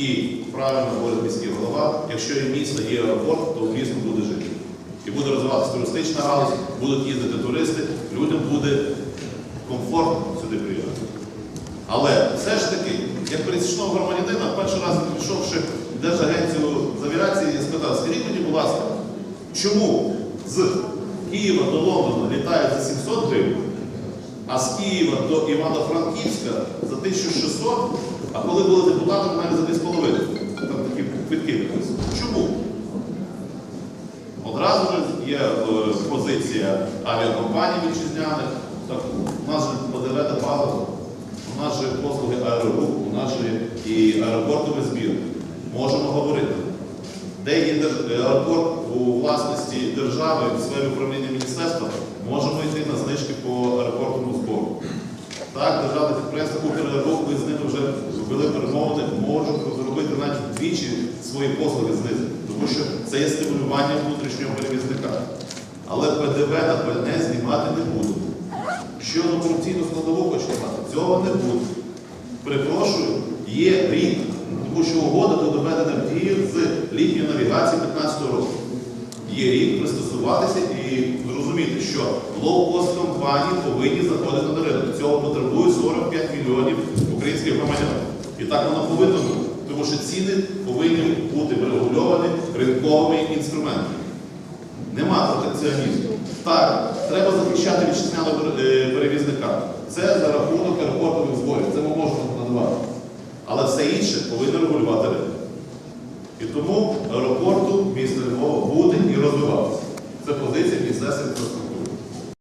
І правильно говорить міський голова, якщо є місто, є аеропорт, то місто буде жити. І буде розвиватися туристична галузь, будуть їздити туристи, людям буде комфортно сюди приїхати. Але все ж таки, як пересічного громадянина, перший раз прийшовши в Держагенцію з авіації, я спитав, скажіть мені, будь ласка, чому з Києва до Лондона літають за 700 гривень, а з Києва до Івано-Франківська за 1600, а коли були депутатом, навіть за 2,5. Там такі квитки написано. Чому? Одразу ж є е, позиція авіакомпаній вітчизняних. Так, у нас же ПДВ добавили, у нас же послуги аерорух, у нас же і аеропортовий збір. Можемо говорити. Де є аеропорт у власності держави в сфері управління міністерства, можемо Так, державне підприємство Укренерго, ви з ними вже вели перемовини, можуть зробити навіть двічі свої послуги знизити, тому що це є стимулювання внутрішнього перевізника. Але ПДВ на пальне знімати не будуть. Що на корупційну складову хочете мати? Цього не буде. Перепрошую, є рік, тому що угода буде доведена в дію з літньої навігації 15 року. Є рік пристосуватися і зрозуміти, що лоу-кост компанії повинні заходити на ринок цього потребують 45 мільйонів українських громадян. І так воно повинно бути, тому що ціни повинні бути врегульовані ринковими інструментами. Нема протекціонізму. Так, треба захищати вітчизняного е, перевізника. Це за рахунок аеропортових зборів, це ми можемо надавати. Але все інше повинно регулювати ринок. І тому аеропорту міста Львова буде і розвиватися. Це позиція місцевих інфраструктури.